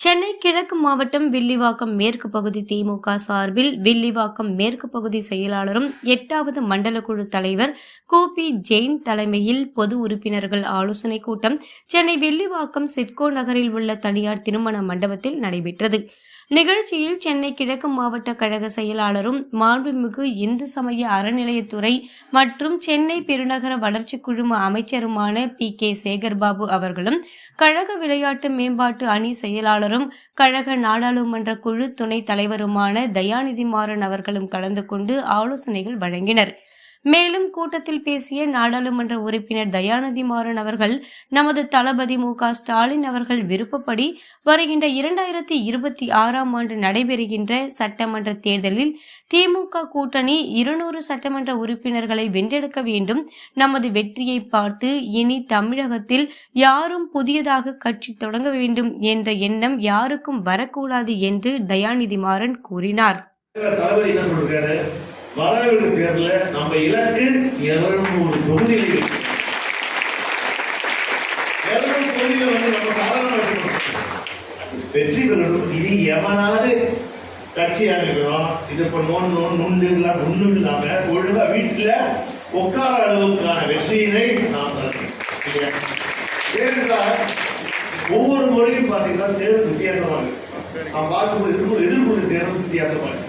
சென்னை கிழக்கு மாவட்டம் வில்லிவாக்கம் மேற்கு பகுதி திமுக சார்பில் வில்லிவாக்கம் மேற்கு பகுதி செயலாளரும் எட்டாவது மண்டல குழு தலைவர் கோபி ஜெயின் தலைமையில் பொது உறுப்பினர்கள் ஆலோசனைக் கூட்டம் சென்னை வில்லிவாக்கம் சிட்கோ நகரில் உள்ள தனியார் திருமண மண்டபத்தில் நடைபெற்றது. நிகழ்ச்சியில் சென்னை கிழக்கு மாவட்ட கழக செயலாளரும் மாண்புமிகு இந்து சமய அறநிலையத்துறை மற்றும் சென்னை பெருநகர வளர்ச்சிக் குழும அமைச்சருமான பி கே சேகர்பாபு அவர்களும் கழக விளையாட்டு மேம்பாட்டு அணி செயலாளரும் கழக நாடாளுமன்ற குழு துணைத் தலைவருமான தயாநிதி மாறன் அவர்களும் கலந்து கொண்டு ஆலோசனைகள் வழங்கினர். மேலும் கூட்டத்தில் பேசிய நாடாளுமன்ற உறுப்பினர் தயாநிதி மாறன் அவர்கள் நமது தளபதி மு ஸ்டாலின் அவர்கள் விருப்பப்படி வருகின்ற இரண்டாயிரத்தி இருபத்தி ஆறாம் ஆண்டு நடைபெறுகின்ற சட்டமன்ற தேர்தலில் திமுக கூட்டணி இருநூறு சட்டமன்ற உறுப்பினர்களை வென்றெடுக்க வேண்டும். நமது வெற்றியை பார்த்து இனி தமிழகத்தில் யாரும் புதியதாக கட்சி தொடங்க வேண்டும் என்ற எண்ணம் யாருக்கும் வரக்கூடாது என்று தயாநிதி மாறன் கூறினார். தளபதி என்ன தேர்தல நம்ம இலக்கு இருநூறு தொகுதிகள் இருநூறு தொகுதிகள் வந்து நம்ம சாதாரண வெற்றி பெறணும். இது எவனாவது கட்சியாக இருக்கிறோம் இது இப்போ நோன் நோன் நுண்டு எல்லாம் இல்லாம ஒழுங்கா வீட்டுல உட்கார அளவுக்கான வெற்றியினை நாம் ஏனென்றால் ஒவ்வொரு முறையும் பார்த்தீங்கன்னா தேர்தல் வித்தியாசமா இருக்கு. நான் பார்க்கும்போது எதிர்ப்பு எதிர்ப்பு தேர்தல் வித்தியாசமா இருக்கு.